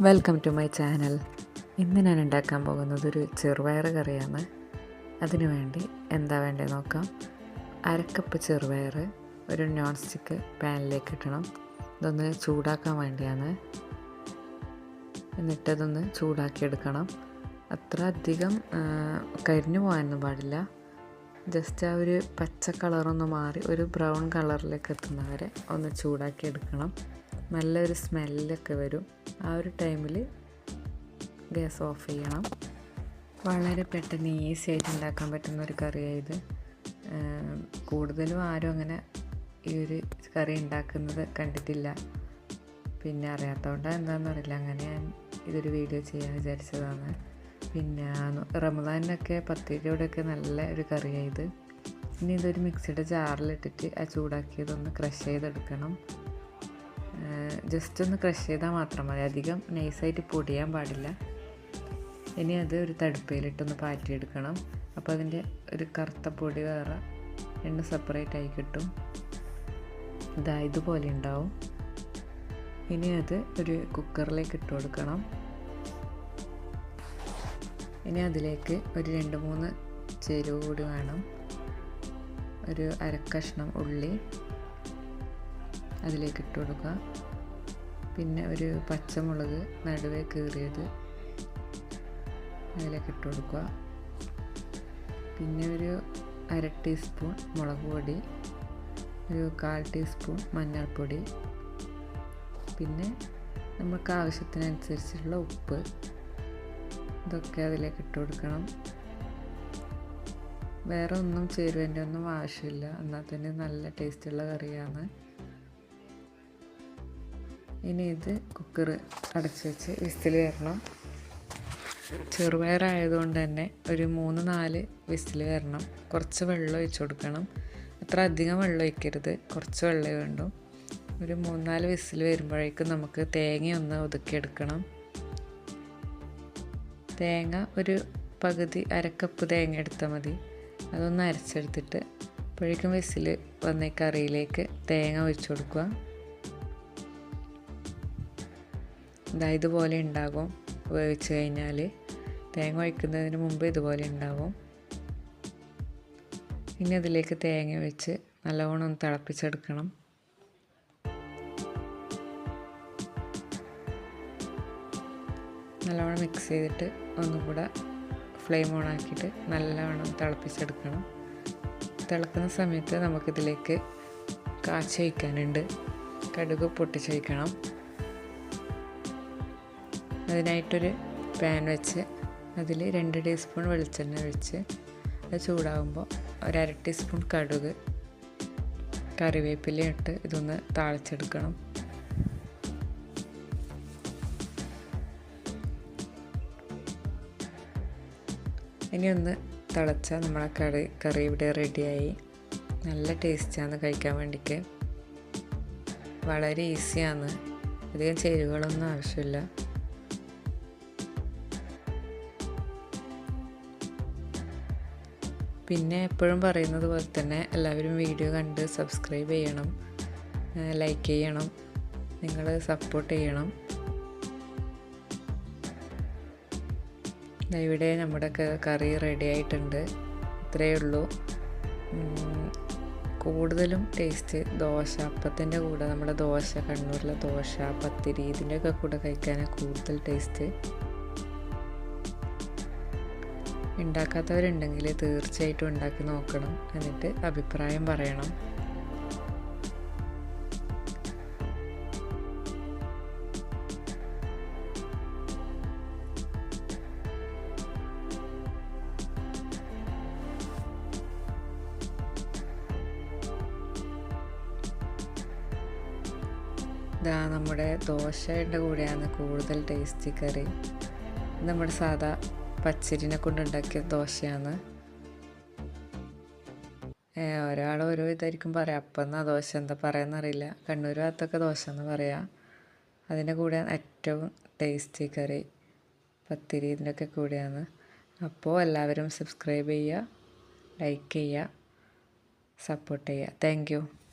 Welcome to my channel ഇന്ന് ഞാൻ ഉണ്ടാക്കാൻ പോകുന്നത് ഒരു ചെറുപയർ കറിയാണ്. അതിനു വേണ്ടി എന്താ വേണ്ടത് നോക്കാം. അരക്കപ്പ് ചെറുപയർ ഒരു നോൺ സ്റ്റിക്ക് പാനിലേക്ക് ഇടണം. ഇതൊന്ന് ചൂടാക്കാൻ വേണ്ടിയാണ്. എന്നിട്ടതൊന്ന് ചൂടാക്കിയെടുക്കണം അത്ര അധികം കരിഞ്ഞു പോകാനൊന്നും പാടില്ല. ജസ്റ്റ് ആ ഒരു പച്ച കളറൊന്ന് മാറി ഒരു ബ്രൗൺ കളറിലേക്ക് എത്തുന്നവരെ ഒന്ന് ചൂടാക്കി എടുക്കണം. നല്ലൊരു സ്മെല്ലൊക്കെ വരും. ആ ഒരു ടൈമിൽ ഗ്യാസ് ഓഫ് ചെയ്യണം. വളരെ പെട്ടെന്ന് ഈസി ആയിട്ട് ഉണ്ടാക്കാൻ പറ്റുന്ന ഒരു കറിയായത് കൂടുതലും ആരും അങ്ങനെ ഈ ഒരു കറി ഉണ്ടാക്കുന്നത് കണ്ടിട്ടില്ല. പിന്നെ അറിയാത്തതുകൊണ്ട് എന്താണെന്ന് അറിയില്ല. അങ്ങനെ ഞാൻ ഇതൊരു വീഡിയോ ചെയ്യാൻ വിചാരിച്ചതാണ്. പിന്നെ റമദാനിനൊക്കെ പത്തിരിയോടെയൊക്കെ നല്ല ഒരു കറിയായത് ഇനി ഇതൊരു മിക്സിയുടെ ജാറിലിട്ടിട്ട് ആ ചൂടാക്കിയതൊന്ന് ക്രഷ് ചെയ്തെടുക്കണം. ജസ്റ്റ് ഒന്ന് ക്രഷ് ചെയ്താൽ മാത്രം മതി. അധികം നൈസായിട്ട് പൊടിയാൻ പാടില്ല. ഇനി അത് ഒരു തടുപ്പയിലിട്ടൊന്ന് പാറ്റിയെടുക്കണം. അപ്പോൾ അതിന്റെ ഒരു കറുത്ത പൊടി വേറെ എണ്ണ സെപ്പറേറ്റ് ആയി കിട്ടും. ഇതാ ഇതുപോലെ ഉണ്ടാവും. ഇനി അത് ഒരു കുക്കറിലേക്ക് ഇട്ട് കൊടുക്കണം. ഇനി അതിലേക്ക് ഒരു രണ്ട് മൂന്ന് ചേരുവ കൂടി വേണം. ഒരു അരക്കഷ്ണം ഉള്ളി. അതിലേക്ക് ഇട്ട് കൊടുക്കുക. പിന്നെ ഒരു പച്ചമുളക് നടുവേ കീറിയത് അതിലേക്ക് ഇട്ട് കൊടുക്കുക. പിന്നെ ഒരു അര ടീസ്പൂൺ മുളക് പൊടി ഒരു കാൽ ടീസ്പൂൺ മഞ്ഞൾപ്പൊടി പിന്നെ നമുക്ക് ആവശ്യത്തിനനുസരിച്ചുള്ള ഉപ്പ് ഇതൊക്കെ അതിലേക്ക് ഇട്ട് കൊടുക്കണം. വേറെ ഒന്നും ചേരുവേന്റെ ഒന്നും ആവശ്യമില്ല. എന്നാൽ തന്നെ നല്ല ടേസ്റ്റുള്ള കറിയാണ്. ഇനി ഇത് കുക്കർ അടച്ച് വെച്ച് വിസിൽ വരണം. ചെറുപയറായതുകൊണ്ട് തന്നെ ഒരു മൂന്ന് നാല് വിസിൽ വരണം. കുറച്ച് വെള്ളം ഒഴിച്ചു കൊടുക്കണം. അത്ര അധികം വെള്ളം ഒഴിക്കരുത്. കുറച്ച് വെള്ളമേ വേണ്ടു. ഒരു മൂന്നാൽ വിസിൽ വരുമ്പോഴേക്കും നമുക്ക് തേങ്ങ ഒന്ന് ഒതുക്കിയെടുക്കണം. തേങ്ങ ഒരു പകുതി അരക്കപ്പ് തേങ്ങ എടുത്താൽ മതി. അതൊന്ന് അരച്ചെടുത്തിട്ട് അപ്പോഴേക്കും വിസിൽ വന്ന കറിയിലേക്ക് തേങ്ങ ഒഴിച്ചു കൊടുക്കുക. ഇതാ ഇതുപോലെ ഉണ്ടാകും. വേവിച്ച് കഴിഞ്ഞാൽ തേങ്ങ ഒഴിക്കുന്നതിന് മുമ്പ് ഇതുപോലെ ഉണ്ടാകും. ഇനി അതിലേക്ക് തേങ്ങ ഒഴിച്ച് നല്ലവണ്ണം ഒന്ന് തിളപ്പിച്ചെടുക്കണം. നല്ലവണ്ണം മിക്സ് ചെയ്തിട്ട് ഒന്നും കൂടെ ഫ്ലെയിം ഓൺ ആക്കിയിട്ട് നല്ലവണ്ണം തിളപ്പിച്ചെടുക്കണം. തിളക്കുന്ന സമയത്ത് നമുക്കിതിലേക്ക് കാച്ചി വയ്ക്കാനുണ്ട് കടുക് പൊട്ടിച്ച് വയ്ക്കണം അതിനായിട്ടൊരു പാൻ വെച്ച് അതിൽ രണ്ട് ടീസ്പൂൺ വെളിച്ചെണ്ണ ഒഴിച്ച് അത് ചൂടാകുമ്പോൾ ഒരര ടീസ്പൂൺ കടുക് കറിവേപ്പില ഇട്ട് ഇതൊന്ന് താളിച്ചെടുക്കണം. ഇനി ഒന്ന് തിളച്ചാൽ നമ്മളെ കറി കറി ഇവിടെ റെഡിയായി നല്ല ടേസ്റ്റാണ് കഴിക്കാൻ വേണ്ടിയിട്ട്. വളരെ ഈസിയാണ് അധികം ചേരുവകളൊന്നും ആവശ്യമില്ല. പിന്നെ എപ്പോഴും പറയുന്നത് പോലെ തന്നെ എല്ലാവരും വീഡിയോ കണ്ട് സബ്സ്ക്രൈബ് ചെയ്യണം ലൈക്ക് ചെയ്യണം നിങ്ങൾ സപ്പോർട്ട് ചെയ്യണം. ഇവിടെ നമ്മുടെ കറി റെഡി ആയിട്ടുണ്ട്. ഇത്രയേ ഉള്ളൂ. കൂടുതലും ടേസ്റ്റ് ദോശ അപ്പത്തിന്റെ കൂടെ നമ്മുടെ ദോശ കണ്ണൂരിലെ ദോശ പത്തിരി ഇതിന്റെയൊക്കെ കൂടെ കഴിക്കാനാണ് കൂടുതൽ ടേസ്റ്റ് ഉണ്ടാക്കാത്തവരുണ്ടെങ്കിൽ തീർച്ചയായിട്ടും ഉണ്ടാക്കി നോക്കണം എന്നിട്ട് അഭിപ്രായം പറയണം. ഇതാ നമ്മുടെ ദോശയുടെ കൂടെയാണ് കൂടുതൽ ടേസ്റ്റി കറി. നമ്മുടെ സാധാ പച്ചരിനെ കൊണ്ടുണ്ടാക്കിയ ദോശയാണ്. ഒരാൾ ഓരോ ഇതായിരിക്കും പറയാം അപ്പം എന്നാ ദോശ? എന്താ പറയാന്നറിയില്ല കണ്ണൂർ ഭാഗത്തൊക്കെ ദോശ എന്ന് പറയാം. അതിന്റെ കൂടെ ഏറ്റവും ടേസ്റ്റി കറി പത്തിരി ഇതിന്റെയൊക്കെ കൂടെയാണ്. അപ്പോൾ എല്ലാവരും സബ്സ്ക്രൈബ് ചെയ്യുക ലൈക്ക് ചെയ്യുക സപ്പോർട്ട് ചെയ്യുക. താങ്ക്